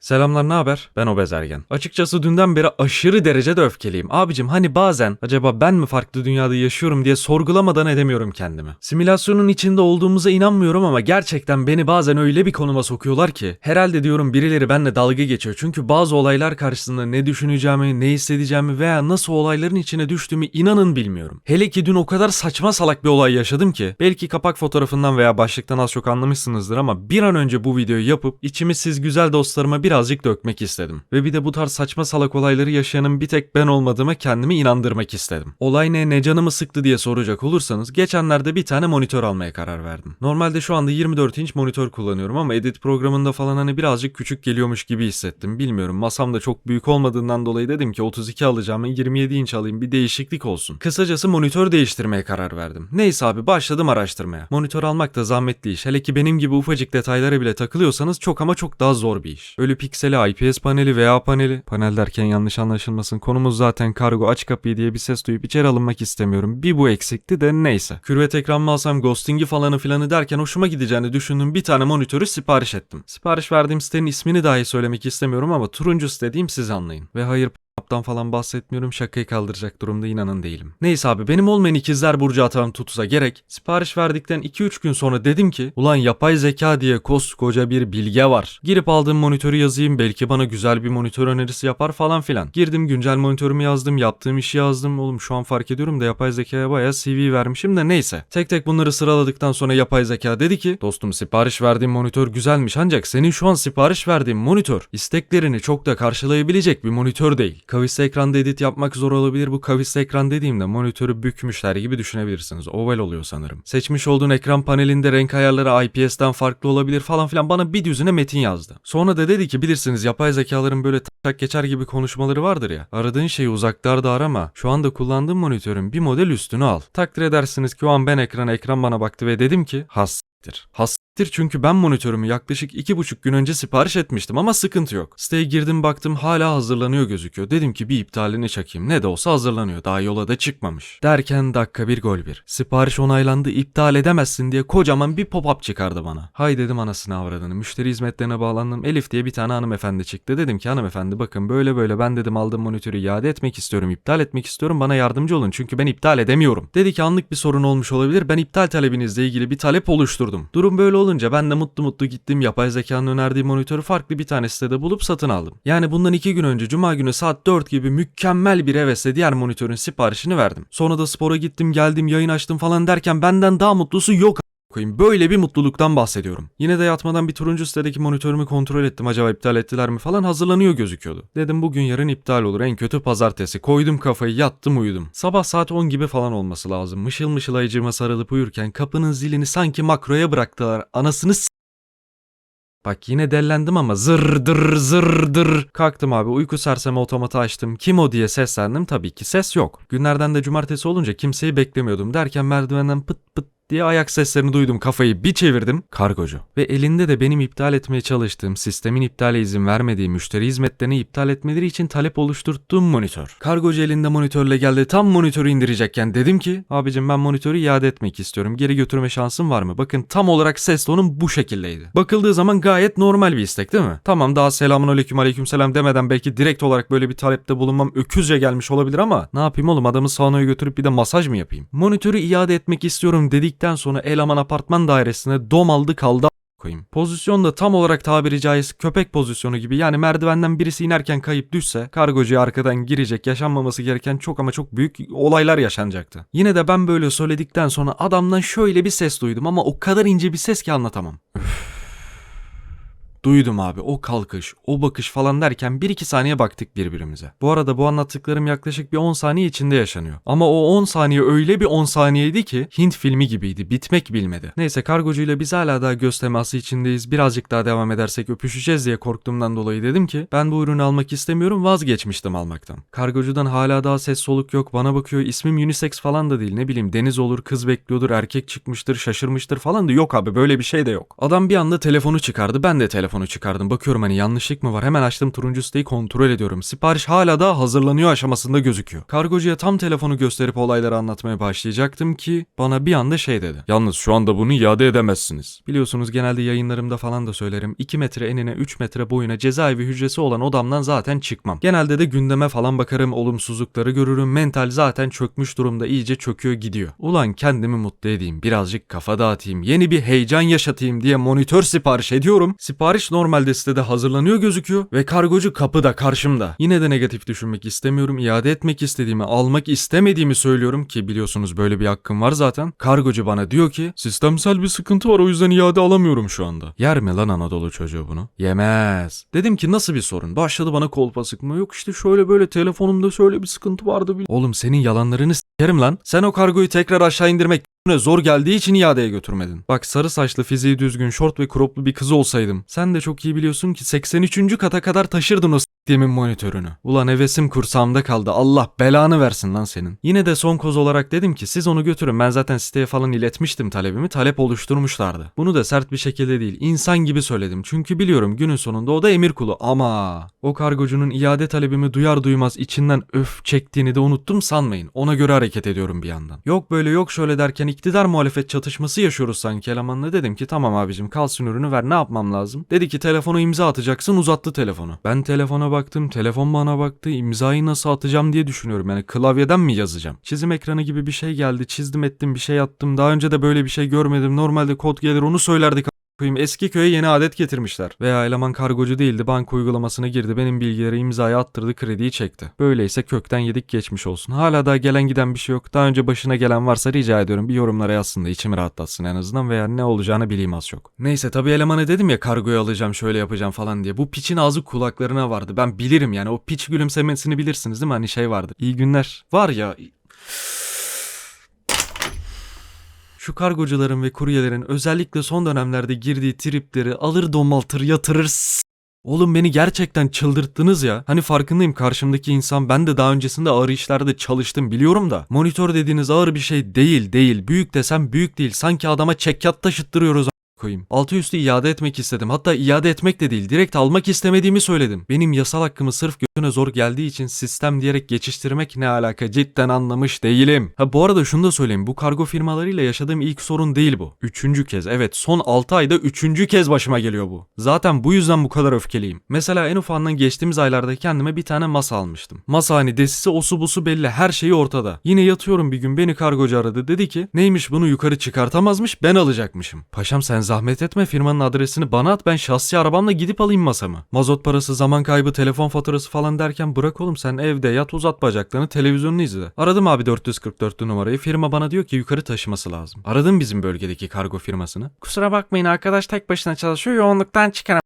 Selamlar ne haber? Ben Obez Ergen. Açıkçası dünden beri aşırı derecede öfkeliyim. Abicim hani bazen acaba ben mi farklı dünyada yaşıyorum diye sorgulamadan edemiyorum kendimi. Simülasyonun içinde olduğumuza inanmıyorum ama gerçekten beni bazen öyle bir konuma sokuyorlar ki herhalde diyorum birileri benimle dalga geçiyor. Çünkü bazı olaylar karşısında ne düşüneceğimi, ne hissedeceğimi veya nasıl olayların içine düştüğümü inanın bilmiyorum. Hele ki dün o kadar saçma salak bir olay yaşadım ki belki kapak fotoğrafından veya başlıktan az çok anlamışsınızdır ama bir an önce bu videoyu yapıp içimi siz güzel dostlarıma birazcık dökmek istedim. Ve bir de bu tarz saçma salak olayları yaşayanın bir tek ben olmadığıma kendimi inandırmak istedim. Olay ne, ne canımı sıktı diye soracak olursanız geçenlerde bir tane monitör almaya karar verdim. Normalde şu anda 24 inç monitör kullanıyorum ama edit programında falan hani birazcık küçük geliyormuş gibi hissettim. Bilmiyorum masam da çok büyük olmadığından dolayı dedim ki 32 alacağımı 27 inç alayım bir değişiklik olsun. Kısacası monitör değiştirmeye karar verdim. Neyse abi başladım araştırmaya. Monitör almak da zahmetli iş. Hele ki benim gibi ufacık detaylara bile takılıyorsanız çok ama çok daha zor bir iş. Ölü pikseli, IPS paneli veya paneli. Panel derken yanlış anlaşılmasın. Konumuz zaten kargo aç kapıyı diye bir ses duyup içeri alınmak istemiyorum. Bir bu eksikti de neyse. Kürvet ekran mı alsam ghosting'i falanı filanı derken hoşuma gideceğini düşündüğüm bir tane monitörü sipariş ettim. Sipariş verdiğim sitenin ismini dahi söylemek istemiyorum ama turuncu site siz anlayın. Ve hayır Aptan falan bahsetmiyorum şakayı kaldıracak durumda inanın değilim. Neyse abi benim olmayan ikizler burcu atan tutuza gerek. Sipariş verdikten 2-3 gün sonra dedim ki ulan yapay zeka diye koskoca bir bilge var. Girip aldığım monitörü yazayım belki bana güzel bir monitör önerisi yapar falan filan. Girdim güncel monitörümü yazdım yaptığım işi yazdım. Oğlum şu an fark ediyorum da yapay zekaya bayağı CV vermişim de neyse. Tek tek bunları sıraladıktan sonra yapay zeka dedi ki dostum sipariş verdiğim monitör güzelmiş ancak senin şu an sipariş verdiğin monitör isteklerini çok da karşılayabilecek bir monitör değil. Kavisli ekranda edit yapmak zor olabilir. Bu kavisli ekran dediğimde monitörü bükmüşler gibi düşünebilirsiniz. Oval oluyor sanırım. Seçmiş olduğun ekran panelinde renk ayarları IPS'ten farklı olabilir falan filan bana bir düzine metin yazdı. Sonra da dedi ki bilirsiniz yapay zekaların böyle tak geçer gibi konuşmaları vardır ya. Aradığın şeyi uzaklarda arama. Şu anda kullandığım monitörün bir model üstünü al. Takdir edersiniz ki o an ben ekrana ekran bana baktı ve dedim ki has Hastir çünkü ben monitörümü yaklaşık iki buçuk gün önce sipariş etmiştim ama sıkıntı yok. Siteye girdim baktım hala hazırlanıyor gözüküyor. Dedim ki bir iptalini çakayım. Ne de olsa hazırlanıyor. Daha yola da çıkmamış. Derken dakika bir gol bir. Sipariş onaylandı iptal edemezsin diye kocaman bir pop-up çıkardı bana. Hay dedim anasını avradını. Müşteri hizmetlerine bağlandım. Elif diye bir tane hanımefendi çıktı. Dedim ki hanımefendi bakın böyle böyle ben dedim aldığım monitörü iade etmek istiyorum. iptal etmek istiyorum. Bana yardımcı olun çünkü ben iptal edemiyorum. Dedi ki anlık bir sorun olmuş olabilir. Ben iptal talebinizle ilgili bir talep oluşturdum. Durum böyle olunca ben de mutlu mutlu gittim yapay zekanın önerdiği monitörü farklı bir tane sitede bulup satın aldım. Yani bundan iki gün önce cuma günü saat 4 gibi mükemmel bir hevesle diğer monitörün siparişini verdim. Sonra da spora gittim geldim yayın açtım falan derken benden daha mutlusu yok koyayım. Böyle bir mutluluktan bahsediyorum. Yine de yatmadan bir turuncu sitedeki monitörümü kontrol ettim. Acaba iptal ettiler mi falan hazırlanıyor gözüküyordu. Dedim bugün yarın iptal olur. En kötü pazartesi. Koydum kafayı yattım uyudum. Sabah saat 10 gibi falan olması lazım. Mışıl mışıl ayıcıma sarılıp uyurken kapının zilini sanki makroya bıraktılar. Anasını s- Bak yine dellendim ama zır dır zır dır. Kalktım abi uyku sersemi otomatı açtım. Kim o diye seslendim tabii ki ses yok. Günlerden de cumartesi olunca kimseyi beklemiyordum derken merdivenden pıt pıt diye ayak seslerini duydum. Kafayı bir çevirdim. Kargocu. Ve elinde de benim iptal etmeye çalıştığım, sistemin iptale izin vermediği müşteri hizmetlerini iptal etmeleri için talep oluşturttuğum monitör. Kargocu elinde monitörle geldi. Tam monitörü indirecekken dedim ki abicim ben monitörü iade etmek istiyorum. Geri götürme şansım var mı? Bakın tam olarak ses tonum bu şekildeydi. Bakıldığı zaman gayet normal bir istek değil mi? Tamam daha selamun aleyküm aleyküm selam demeden belki direkt olarak böyle bir talepte bulunmam öküzce gelmiş olabilir ama ne yapayım oğlum adamı saunaya götürüp bir de masaj mı yapayım? Monitörü iade etmek istiyorum dedikten sonra eleman apartman dairesine dom aldı kaldı koyayım. Pozisyon da tam olarak tabiri caizse köpek pozisyonu gibi. Yani merdivenden birisi inerken kayıp düşse kargocuya arkadan girecek yaşanmaması gereken çok ama çok büyük olaylar yaşanacaktı. Yine de ben böyle söyledikten sonra adamdan şöyle bir ses duydum ama o kadar ince bir ses ki anlatamam. Duydum abi o kalkış, o bakış falan derken 1-2 saniye baktık birbirimize. Bu arada bu anlattıklarım yaklaşık bir 10 saniye içinde yaşanıyor. Ama o 10 saniye öyle bir 10 saniyeydi ki Hint filmi gibiydi. Bitmek bilmedi. Neyse kargocuyla biz hala daha göz teması içindeyiz. Birazcık daha devam edersek öpüşeceğiz diye korktuğumdan dolayı dedim ki ben bu ürünü almak istemiyorum vazgeçmiştim almaktan. Kargocudan hala daha ses soluk yok. Bana bakıyor ismim unisex falan da değil. Ne bileyim deniz olur kız bekliyordur erkek çıkmıştır şaşırmıştır falan da yok abi böyle bir şey de yok. Adam bir anda telefonu çıkardı ben de telefonu telefonu çıkardım. Bakıyorum hani yanlışlık mı var? Hemen açtım turuncu siteyi kontrol ediyorum. Sipariş hala da hazırlanıyor aşamasında gözüküyor. Kargocuya tam telefonu gösterip olayları anlatmaya başlayacaktım ki bana bir anda şey dedi. Yalnız şu anda bunu iade edemezsiniz. Biliyorsunuz genelde yayınlarımda falan da söylerim. 2 metre enine 3 metre boyuna cezaevi hücresi olan odamdan zaten çıkmam. Genelde de gündeme falan bakarım, olumsuzlukları görürüm. Mental zaten çökmüş durumda iyice çöküyor gidiyor. Ulan kendimi mutlu edeyim, birazcık kafa dağıtayım, yeni bir heyecan yaşatayım diye monitör sipariş ediyorum. Sipariş normalde sitede hazırlanıyor gözüküyor ve kargocu kapıda karşımda. Yine de negatif düşünmek istemiyorum. iade etmek istediğimi, almak istemediğimi söylüyorum ki biliyorsunuz böyle bir hakkım var zaten. Kargocu bana diyor ki sistemsel bir sıkıntı var o yüzden iade alamıyorum şu anda. Yer mi lan Anadolu çocuğu bunu? Yemez. Dedim ki nasıl bir sorun? Başladı bana kolpa sıkma. Yok işte şöyle böyle telefonumda şöyle bir sıkıntı vardı. Oğlum senin yalanlarını s**erim lan. Sen o kargoyu tekrar aşağı indirmek ne zor geldiği için iadeye götürmedin. Bak sarı saçlı fiziği düzgün şort ve kroplu bir kız olsaydım. Sen de çok iyi biliyorsun ki 83. kata kadar taşırdın o s**tiğimin monitörünü. Ulan hevesim kursağımda kaldı. Allah belanı versin lan senin. Yine de son koz olarak dedim ki siz onu götürün. Ben zaten siteye falan iletmiştim talebimi. Talep oluşturmuşlardı. Bunu da sert bir şekilde değil. insan gibi söyledim. Çünkü biliyorum günün sonunda o da emir kulu. Ama o kargocunun iade talebimi duyar duymaz içinden öf çektiğini de unuttum sanmayın. Ona göre hareket ediyorum bir yandan. Yok böyle yok şöyle derken iktidar muhalefet çatışması yaşıyoruz sanki elemanla. Dedim ki tamam abicim kalsın ürünü ver ne yapmam lazım? Dedi ki telefona imza atacaksın uzattı telefonu. Ben telefona baktım telefon bana baktı imzayı nasıl atacağım diye düşünüyorum. Yani klavyeden mi yazacağım? Çizim ekranı gibi bir şey geldi çizdim ettim bir şey attım. Daha önce de böyle bir şey görmedim. Normalde kod gelir onu söylerdik koyayım eski köye yeni adet getirmişler. Veya eleman kargocu değildi banka uygulamasına girdi benim bilgileri imzaya attırdı krediyi çekti. Böyleyse kökten yedik geçmiş olsun. Hala daha gelen giden bir şey yok. Daha önce başına gelen varsa rica ediyorum bir yorumlara yazsın da içimi rahatlatsın en azından veya ne olacağını bileyim az çok. Neyse tabii elemana dedim ya kargoyu alacağım şöyle yapacağım falan diye. Bu piçin ağzı kulaklarına vardı. Ben bilirim yani o piç gülümsemesini bilirsiniz değil mi? Hani şey vardı. İyi günler. Var ya Şu kargocuların ve kuryelerin özellikle son dönemlerde girdiği tripleri alır domaltır yatırır Oğlum beni gerçekten çıldırttınız ya. Hani farkındayım karşımdaki insan ben de daha öncesinde ağır işlerde çalıştım biliyorum da. Monitör dediğiniz ağır bir şey değil değil. Büyük desem büyük değil. Sanki adama çekyat taşıttırıyoruz koyayım. Altı üstü iade etmek istedim. Hatta iade etmek de değil. Direkt almak istemediğimi söyledim. Benim yasal hakkımı sırf götüne zor geldiği için sistem diyerek geçiştirmek ne alaka cidden anlamış değilim. Ha bu arada şunu da söyleyeyim. Bu kargo firmalarıyla yaşadığım ilk sorun değil bu. Üçüncü kez. Evet son 6 ayda üçüncü kez başıma geliyor bu. Zaten bu yüzden bu kadar öfkeliyim. Mesela en ufağından geçtiğimiz aylarda kendime bir tane masa almıştım. Masa hani desisi osu busu belli her şeyi ortada. Yine yatıyorum bir gün beni kargocu aradı. Dedi ki neymiş bunu yukarı çıkartamazmış ben alacakmışım. Paşam sen zahmet etme firmanın adresini bana at ben şahsi arabamla gidip alayım masamı. Mazot parası zaman kaybı telefon faturası falan derken bırak oğlum sen evde yat uzat bacaklarını televizyonunu izle. Aradım abi 444'lü numarayı firma bana diyor ki yukarı taşıması lazım. Aradım bizim bölgedeki kargo firmasını. Kusura bakmayın arkadaş tek başına çalışıyor yoğunluktan çıkar.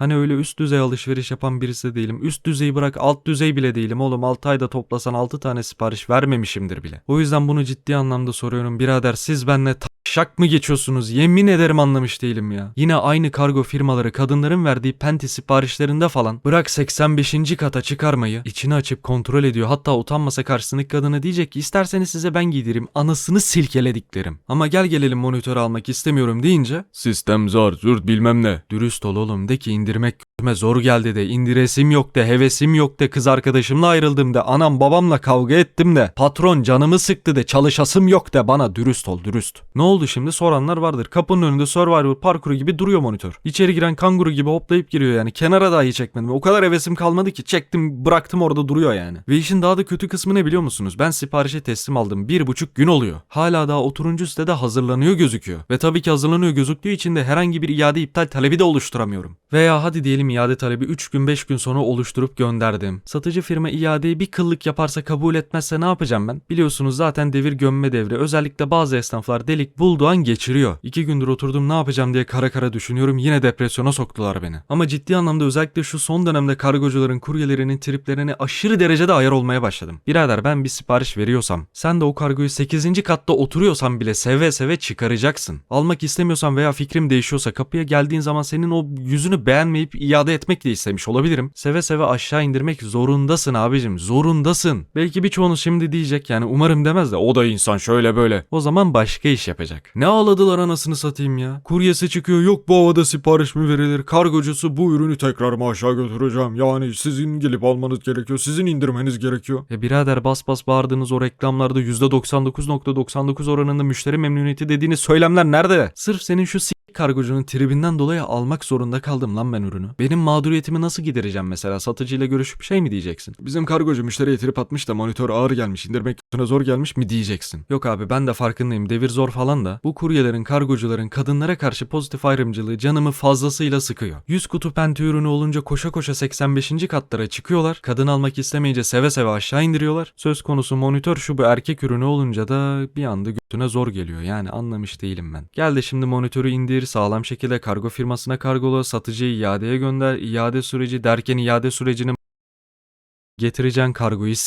Hani öyle üst düzey alışveriş yapan birisi de değilim. Üst düzeyi bırak alt düzey bile değilim oğlum. 6 ayda toplasan 6 tane sipariş vermemişimdir bile. O yüzden bunu ciddi anlamda soruyorum. Birader siz benle Şak mı geçiyorsunuz? Yemin ederim anlamış değilim ya. Yine aynı kargo firmaları kadınların verdiği penti siparişlerinde falan bırak 85. kata çıkarmayı içini açıp kontrol ediyor. Hatta utanmasa karşısındaki kadına diyecek ki isterseniz size ben giydireyim. Anasını silkelediklerim. Ama gel gelelim monitör almak istemiyorum deyince sistem zor zurt bilmem ne. Dürüst ol oğlum de ki indirmek Kime zor geldi de indiresim yok de hevesim yok de kız arkadaşımla ayrıldım de anam babamla kavga ettim de patron canımı sıktı de çalışasım yok de bana dürüst ol dürüst. Ne oldu şimdi soranlar vardır. Kapının önünde Survivor parkuru gibi duruyor monitör. İçeri giren kanguru gibi hoplayıp giriyor yani. Kenara dahi çekmedim. O kadar hevesim kalmadı ki çektim bıraktım orada duruyor yani. Ve işin daha da kötü kısmı ne biliyor musunuz? Ben siparişi teslim aldım. Bir buçuk gün oluyor. Hala daha oturuncu sitede hazırlanıyor gözüküyor. Ve tabii ki hazırlanıyor gözüktüğü için de herhangi bir iade iptal talebi de oluşturamıyorum. Veya hadi diyelim iade talebi 3 gün 5 gün sonra oluşturup gönderdim. Satıcı firma iadeyi bir kıllık yaparsa kabul etmezse ne yapacağım ben? Biliyorsunuz zaten devir gömme devri. Özellikle bazı esnaflar delik bulduğu an geçiriyor. 2 gündür oturdum ne yapacağım diye kara kara düşünüyorum. Yine depresyona soktular beni. Ama ciddi anlamda özellikle şu son dönemde kargocuların, kuryelerinin triplerine aşırı derecede ayar olmaya başladım. Birader ben bir sipariş veriyorsam, sen de o kargoyu 8. katta oturuyorsan bile seve seve çıkaracaksın. Almak istemiyorsan veya fikrim değişiyorsa kapıya geldiğin zaman senin o yüzünü beğenmeyip iade etmek de istemiş olabilirim. Seve seve aşağı indirmek zorundasın abicim. Zorundasın. Belki birçoğunuz şimdi diyecek yani umarım demez de o da insan şöyle böyle. O zaman başka iş yapacak. Çıkacak. Ne ağladılar anasını satayım ya. Kuryesi çıkıyor yok bu havada sipariş mi verilir? Kargocusu bu ürünü tekrar mı aşağı götüreceğim? Yani sizin gelip almanız gerekiyor. Sizin indirmeniz gerekiyor. E birader bas bas bağırdığınız o reklamlarda %99.99 oranında müşteri memnuniyeti dediğiniz söylemler nerede? Sırf senin şu kargocunun tribinden dolayı almak zorunda kaldım lan ben ürünü. Benim mağduriyetimi nasıl gidereceğim mesela? Satıcıyla görüşüp şey mi diyeceksin? Bizim kargocu müşteriye trip atmış da monitör ağır gelmiş, indirmek üstüne zor gelmiş mi diyeceksin. Yok abi ben de farkındayım devir zor falan da bu kuryelerin, kargocuların kadınlara karşı pozitif ayrımcılığı canımı fazlasıyla sıkıyor. 100 kutu penti ürünü olunca koşa koşa 85. katlara çıkıyorlar. Kadın almak istemeyince seve seve aşağı indiriyorlar. Söz konusu monitör şu bu erkek ürünü olunca da bir anda götüne zor geliyor. Yani anlamış değilim ben. Gel de şimdi monitörü indir, sağlam şekilde kargo firmasına kargola, satıcıyı iadeye gönder, iade süreci derken iade sürecini getireceksin kargoyu